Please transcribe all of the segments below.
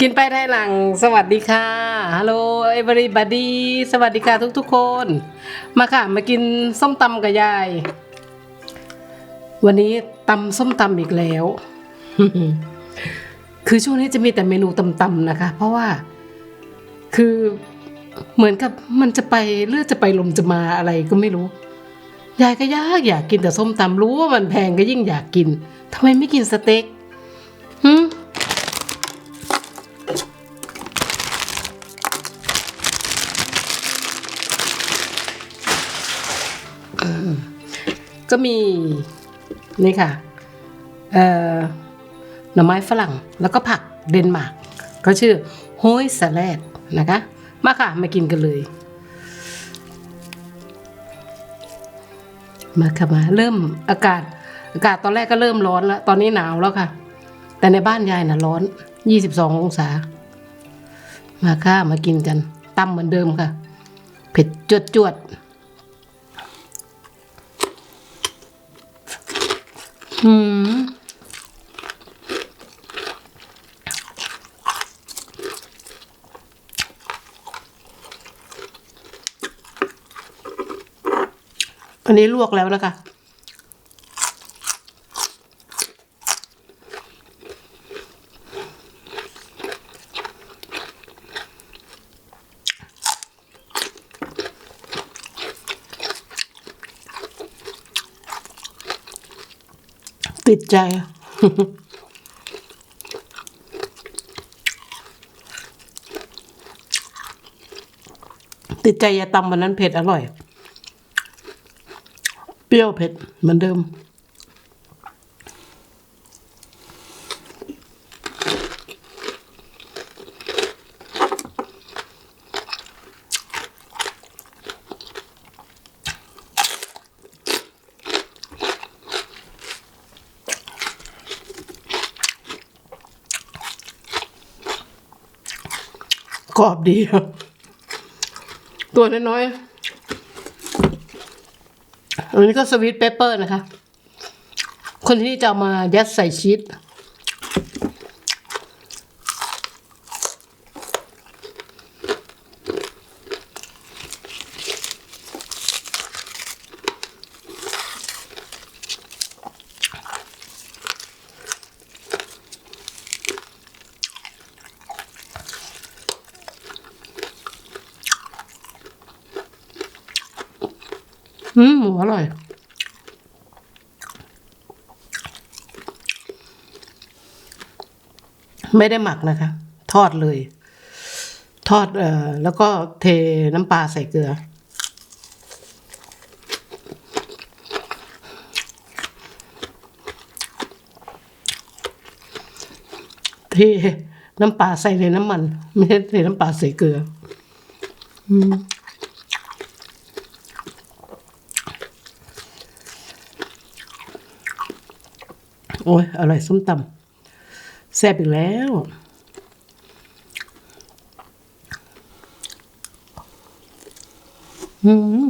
กินไปได้หลังสวัสดีค่ะฮัลโหลเอเวอรี่บัดดี้สวัสดีค่ะทุกๆคน มาค่ะ มากินส้มตำกับยาย วันนี้ตำส้มตำอีกแล้ว คือช่วงนี้จะมีแต่เมนูตำๆนะคะ เพราะว่า คือเหมือนกับมันจะไปเลือดจะไปลมจะมาอะไรก็ไม่รู้ ยายก็ยากอยากกินแต่ส้มตำรู้ว่ามันแพงก็ยิ่งอยากกินทำไมไม่กินสเต็ก ก็มีนี่ค่ะเอ่อหน่อไม้ฝรั่งแล้วก็ผักเดนมาร์กก็ชื่อโฮยสแลดนะคะ มาค่ะ มากินกันเลย มาค่ะมาเริ่มอากาศ อากาศตอนแรกก็เริ่มร้อนแล้ว ตอนนี้หนาวแล้วค่ะ แต่ในบ้านยายน่ะร้อน 22 องศา มาค่ะ มากินกันตำเหมือนเดิมค่ะ เผ็ดจวดจวด อืมอันนี้ลวกแล้วนะคะ ติดใจ ติดใจยาตำวันนั้นเผ็ดอร่อย เปรี้ยวเผ็ดเหมือนเดิม รอบดีตัวน้อยๆอันนี้ก็สวิตเปปเปอร์นะคะ คนที่จะมายัดใส่ชีส อืมหมูอร่อย ไม่ได้หมักนะคะ ทอดเลย ทอดเอ่อแล้วก็เทน้ำปลาใส่เกลือ เทน้ำปลาใส่ในน้ำมัน ไม่ใช่เทน้ำปลาใส่เกลือ อืม อ้ยอร่อยส้มตำแซ่บอีกแล้ว อืม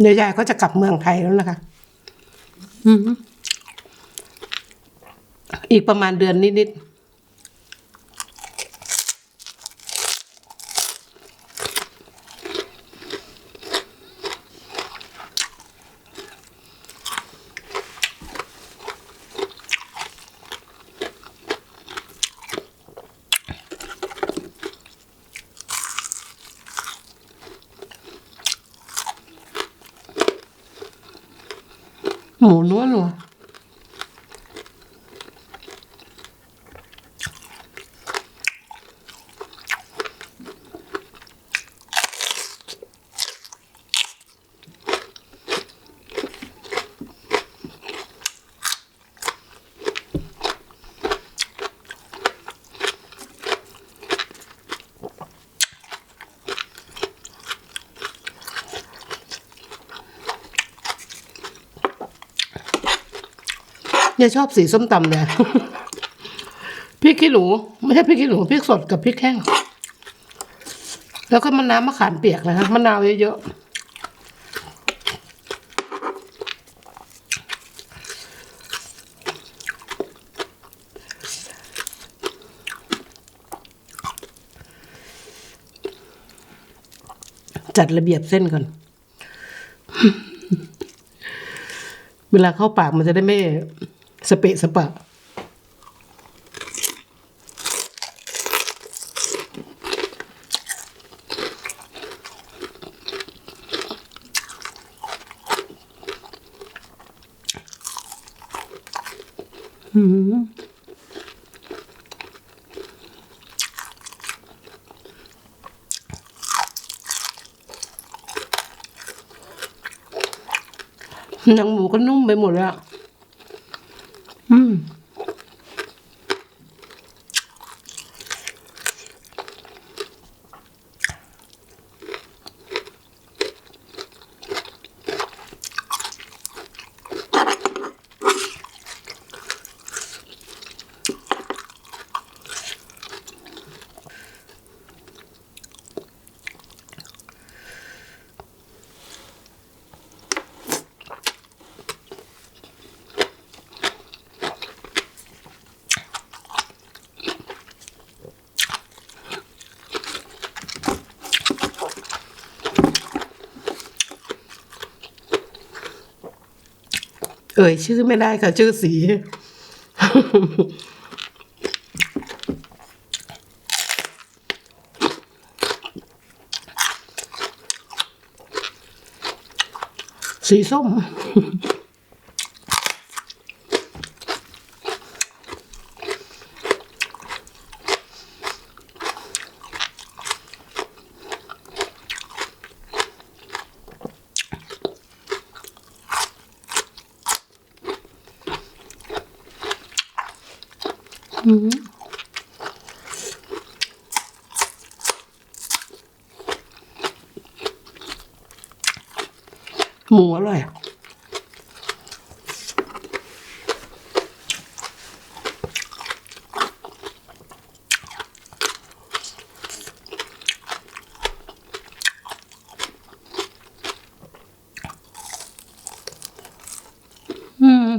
เดี๋ยวยายก็จะกลับเมืองไทยแล้วนะคะอืมอีกประมาณเดือนนิดๆ หมูนั ยายชอบสีส้มตำเนี่ยพริกขี้หนูไม่ใช่พริกขี้หนูพริกสดกับพริกแห้ง แล้วก็มันน้ำมะขามเปียกนะคะมะนาวเยอะจัดระเบียบเส้นก่อน เวลาเข้าปากมันจะได้ไม่ สเปะสปะหนังหมูก็นุ่มไปหมดแล้ว อืม เอ่ยชื่อไม่ได้ค่ะ ชื่อสี สีส้ม หมูอร่อยอืม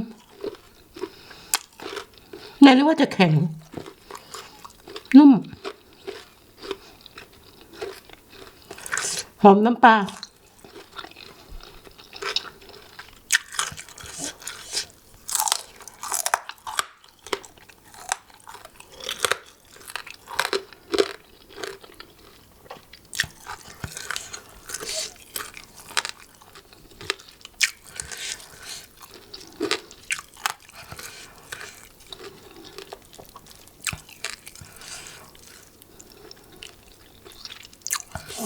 นายนึกว่าจะแข็ง นุ่ม หอมน้ำปลา อื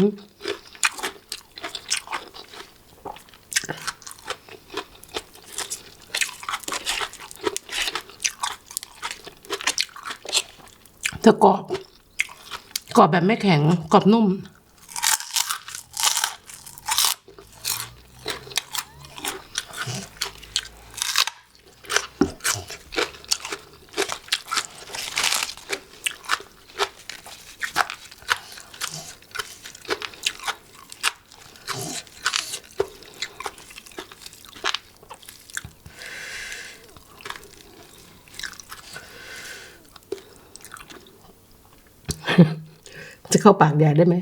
มจะ กรอบแบบไม่แข็งกรอบนุ่ม จะ เข้าปากยายได้ไหม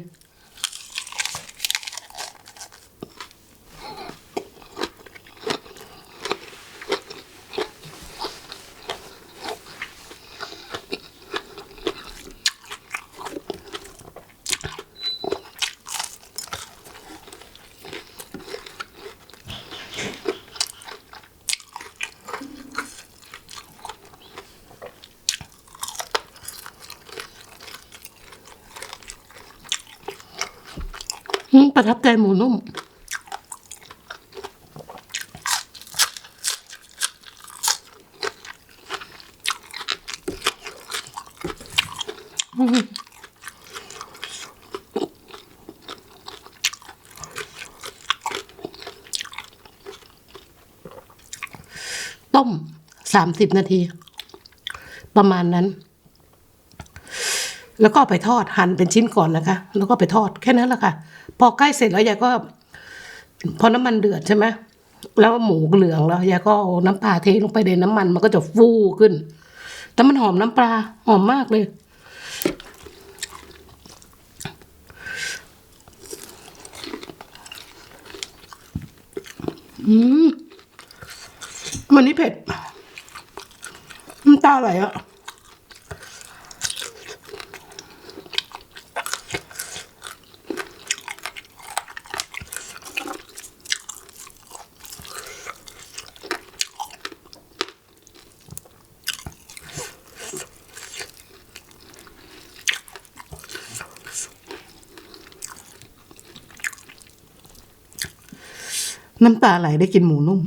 ประทับใจหมูนุ่ม ต้มสามสิบนาที ประมาณนั้น แล้วก็ไปทอดหั่นเป็นชิ้นก่อนนะคะ แล้วก็ไปทอดแค่นั้นแหละค่ะ พอใกล้เสร็จแล้วยายก็ พอน้ำมันเดือดใช่ไหมแล้วหมูเหลืองแล้วยายก็เอาน้ำปลาเทลงไปในน้ำมันมันก็จะฟูขึ้น แต่มันหอมน้ำปลาหอมมากเลย อืมวันนี้เผ็ดน้ำตาไหลอะ น้ำตาไหลได้กินหมูนุ่ม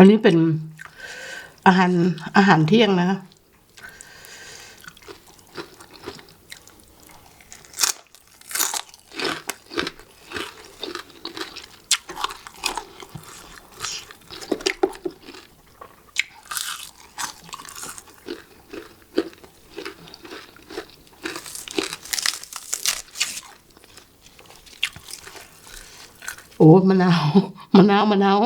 อันนี้เป็นอา หารอาหารเที่ยงนะโอ้มะนาวมะนาวมะนาว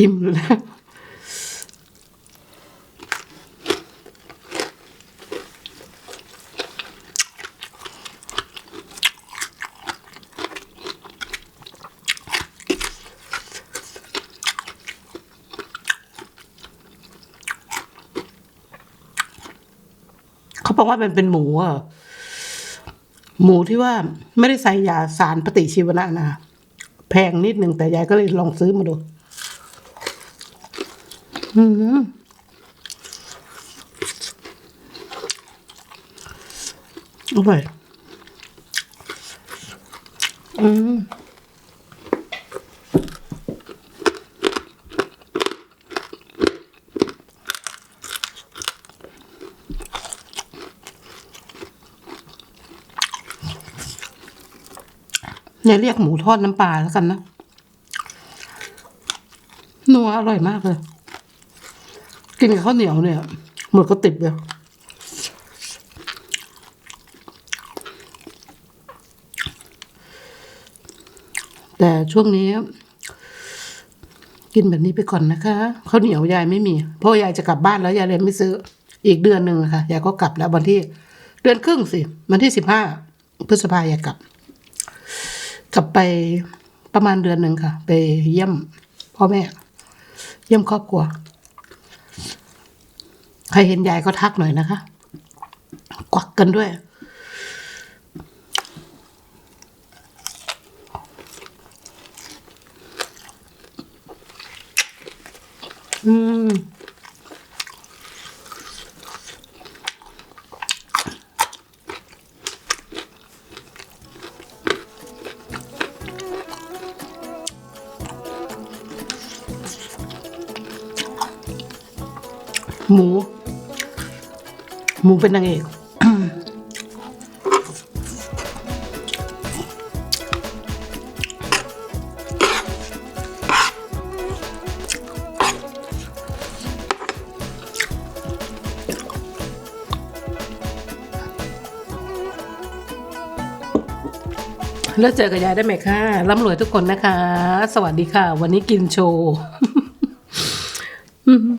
อิ่มแล้วเขาบอกว่ามันเป็นหมูอะหมูที่ว่าไม่ได้ใส่ยาสารปฏิชีวนะนะแพงนิดหนึ่งแต่ยายก็เลยลองซื้อมาดู อร่อยอืมเนี่ยเรียกหมูทอดน้ำปลาแล้วกันนะ นัวอร่อยมากเลย กินข้าวเหนียวเนี่ยหมดก็ติดเลยแต่ช่วงนี้ กินแบบนี้ไปก่อนนะคะข้าวเหนียวยายไม่มี เพราะยายจะกลับบ้านแล้วยายเลยไม่ซื้ออีกเดือนหนึ่งนะคะยายก็กลับแล้ววันที่ เดือนครึ่งสิวันที่สิบห้าพฤษภายายกลับ กลับไปประมาณเดือนหนึ่งค่ะ ไปเยี่ยมพ่อแม่ เยี่ยมครอบครัว ใครเห็นยายก็ทักหน่อยนะคะ กวักกันด้วย อืม หมู หมูเป็นนางเอกแล้วเจอกับยายได้ไหมคะร่ำรวยทุกคนนะคะ สวัสดีค่ะ วันนี้กินโชว์